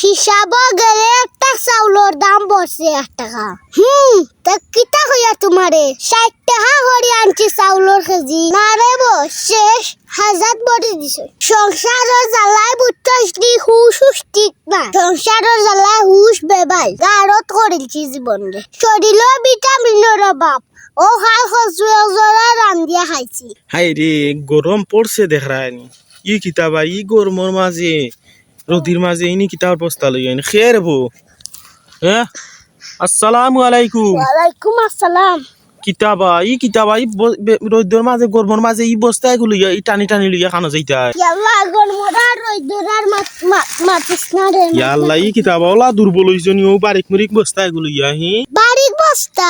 হিসাব গেলে একটা চাউলের দাম বসছে এক টাকা। হুম তা কিতা হইয়া তোমারে ষাট টাকা করে আনছি চাউলের কেজি। না রে শেষ। হাজার বড়ি দিছে। সংসারের জ্বালায় বুঝছস দি হুশ হুশ ঠিক না সংসারের জ্বালায় হুশ বেবাই। গারত করিলছি জীবন রে শরীরও ভিটামিনের অভাব ও হাল হসুয়া জরা রান্দিয়া খাইছি। হাই রে গরম পড়ছে দেখানি ই কিতাবা ই গরমর মাঝে রোদির মাঝে ইনি কিতাব বস্তা লই আনি খেয়ে রেবো হ্যাঁ আসসালামু আলাইকুম। ওয়ালাইকুম আসসালাম। কিতাবা ই কিতাবা ই রোদ্দর মাঝে গরমর মাঝে ই বস্তা ইয়া ই টানি টানি লইয়া খানো যাইতা ইয়াল্লা আগর মরার রই দরার মাত মাতিস না রে ইয়াল্লা ই কিতাবা ওলা দুর্বল হইছে নি ও বারিক মুরিক বস্তা গুলো ইয়া হি? বাড়ির বস্তা?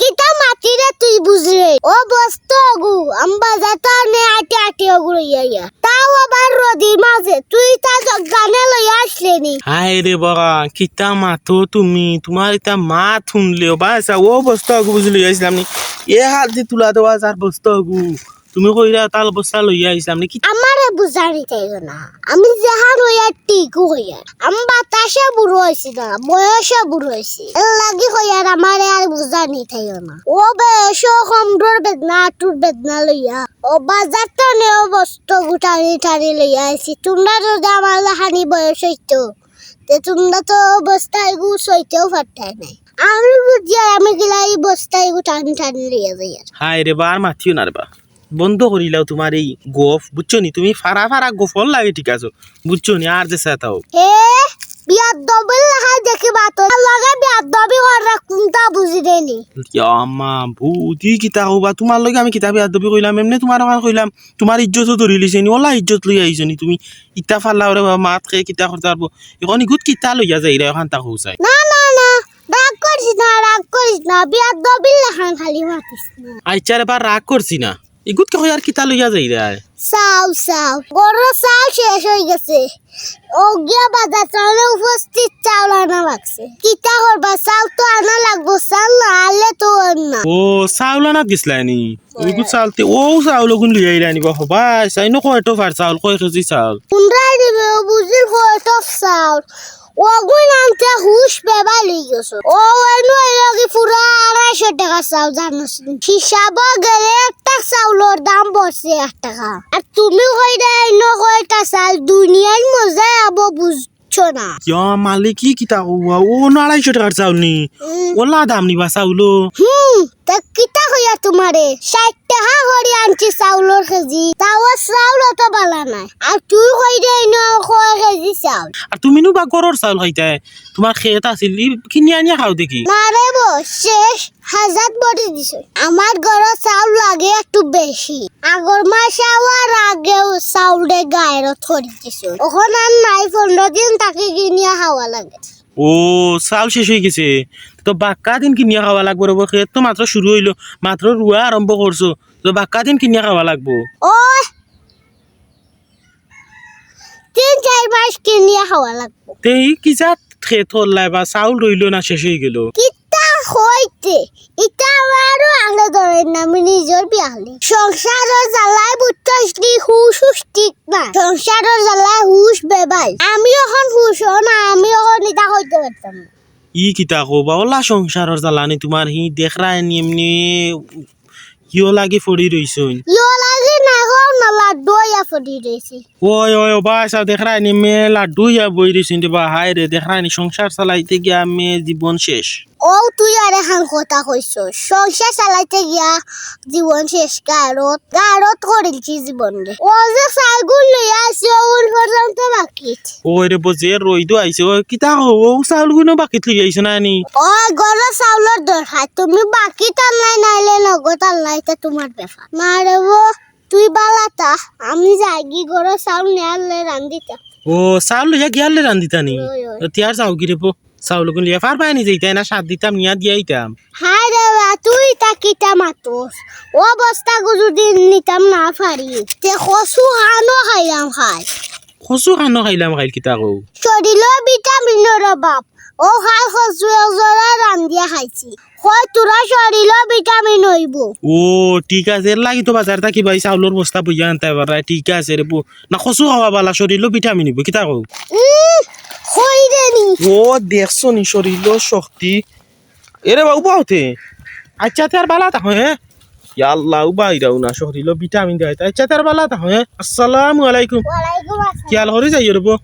কিতা মাটি রে তুই বুঝরে ও বস্তা গু আম বাজার তো নে আটি আটি ওগুলো ইয়া তাও আবার রদির মাঝে তুই তা গানে লইয়া আসলে নি? হাই রে বাবা কিতা মাথো তুমি? তোমার ইতা মাত শুনলেও বা আচ্ছা ও বস্তা গু বুঝি লইয়া আইছিলাম নি? এ হাত দি তুলা দেওয়া যার বস্তা গু তুমি কইরা তাল বস্তা লইয়া আইছিলাম নি? আমারে বুঝানি চাইল না। আমি যাহা হইয়া টিকু হইয়া আমি বাতাসে বুড়ো হয়েছি না, বয়সে বুড়ো হয়েছি লাগি হইয়ার আমারে আর বুঝানি চাইল না ও বয়স কমডোর বেদনা আটুর বেদনা লইয়া। ও বাজার তো নেও বস্তু গুটানি টানি লইয়া আইছি তোমরা যদি আমার হানি বয়স হইতো তে তোমরা তো বস্তায় গু সইতেও পারতাই নাই। আমি বুঝি আমি গেলা এই বস্তায় গু টানি টানি লইয়া যাই। হাই রে বা আর মাথিও না রে বা বন্ধ করিলাও তোমার এই গফ বুঝছ নি? তুমি ফারা ফারা গফল লাগে ঠিক আছে। বুঝছ নি? আর যে সাতাও হে বিয়ার দবিল লাগাই দেখি বাতো লগে বিয়ার দবি করে কোনটা বুঝি দেনি আমা বুদ্ধি কিতা হবা। তোমার লগে আমি কিতাবে আদবি কইলাম এমনি তোমার ওখানে কইলাম তোমার ইজ্জতও ধরি লিছে নি? ওলা ইজ্জত লই আইছো নি তুমি? ইটা ফাল্লা রে বাবা মাত খেয়ে কিতা করতে পারব এখন ইগুত কিতা লইয়া যাই রে ওখান তা হোসাই না না না রাগ করিস না রাগ করিস না। বিয়ার দবিল লাগান খালি মাতিস না। আইচার এবার রাগ করছি না। ইগুত কে আর কিতা লইয়া যাই রে সাউ সাউ বড় চাল শেষ হয়ে গেছে। গিয়া বাজার চাউলে উপস্থিত চাউল আনা লাগছে। কিতা করবা চাউল তো আনা লাগবো চাল না আনলে তো না। ও চাউল আনাত গেছিলা নি ইগুত চাউলতে ও চাউল গুণ লইয়া আইলা নি বাবা বাই চাই ন কয় তো ফার চাউল কয় কেজি চাউল। কুন্ডাই দিবে? ও বুঝির হয়তো চাউল। ওগুন আনতে হুশ বেবা লই গেছো ও এনু এলগি পুরা আড়াইশো টাকা চাউল জানোস হিসাব গেলে একটা চাউলের দাম বসছে এক টাকা আর তুমি কইরা এনো কয়টা চাল দুনিয়ার মজা আবো বুঝছ না ইয়া মালিক কি কিতা হওয়া ও ন আড়াইশো টাকার চাউল নি উম, ওলা দাম নিবা চাউলো হুম তা কিতা কইয়া তোমারে? ষাট টাকা করে আনছি চাউলের কেজি। তাও চাউল অত বালা নাই। আর তুই কইরা এনো কয় কেজি চাউল। আর তুমি নো বা গরর চাউল খাইতে তোমার খেত আছিল কিনি আনিয়া খাও দেখি। না রে বো শেষ হাজার বড়ি দিছে। আমার ঘরে চাউল লাগে একটু বেশি আগর মাসে আর আগেও চাউলে গায়ের থরি দিছে। ওখানে আর নাই পনেরো দিন তাকে কিনিয়া খাওয়া লাগে। ও চাউল শেষ হয়ে গেছে। তো বাক্কা দিন কিনিয়া খাওয়া লাগবো রব খেত তো মাত্র শুরু হইল। মাত্র রুয়া আরম্ভ করছ তো বাক্কা দিন কিনিয়া খাওয়া লাগবো। ও তিন চার মাস কিনিয়া খাওয়া লাগবে। তে ই কি যা খেত হল্লাই বা চাউল রইল না শেষ হয়ে গেল। কিতা হইতে ইটা আমারও আগে ধরে না আমি নিজের বিয়ালি সংসারের জ্বালায় বুঝছস দি হুশ হুশ ঠিক না সংসারের জ্বালায় হুশ বেবাই। আমি এখন হুশ না আমি এখন এটা হইতে পারতাম না। ই কিতা কবা? ওলা সংসারর জ্বালানি তোমার হি দেখরা এমনি ইও লাগি ফড়ি রইছুন না চালাইতে গিয়া জীবন শেষ। ও তুই আর কথা কইছ সংসার চালাইতে গিয়া জীবন শেষ গারত গারত করিলছি জীবন রে। ও যে সাইগুল লইয়া আসি ওর পর্যন্ত বাকি ওই রে বজে রইদো আইছে ও কিতা হো ও চাউল গুনো বাকিত লই আইছ না নি ও গরো চাউলের দরকার তুমি বাকি টানলাই নাইলে নগদ টানলাইতে তোমার ব্যাপার। ও তুই বালাতা আমি যাই গি গরো চাউল নিয়ালে রান্দিতা ও চাউল লইয়া গিয়ালে রান্দিতা নি। তিয়ার চাও গিরে পো চাউল গুন লিয়া ফার পাই নি যাইতাই না সাত দিতাম নিয়া দিয়াইতাম। হাই রে বা তুই তাকিতা মাতোস। ও বস্তা গুজু দিন নিতাম না পারি তে কচু হানো খাইলাম খাই। কচু খানো খাইলাম খাইল কিতা কও শরীরের ভিটামিনের অভাব ও খাই কচু জরা রান্দিয়া খাইছি হয় তোরা শরীরও ভিটামিন হইব ও ঠিক আছে এর লাগি তো বাজার থাকি ভাই চাউলের বস্তা বইয়া আনতে পারা ঠিক আছে রে না কচু খাওয়া বালা শরীরও ভিটামিন হইব কিতা নি ও দেখছ নি শরীরও শক্তি এরে বাবু পাওতে আচ্ছা তার বালা তা হ্যাঁ আল্লাহ বাইরাও না শরীরও ভিটামিন দেয়। তাই চেতার বালা তা হ্যাঁ আসসালামু আলাইকুম। খেয়াল করে যাই রে বো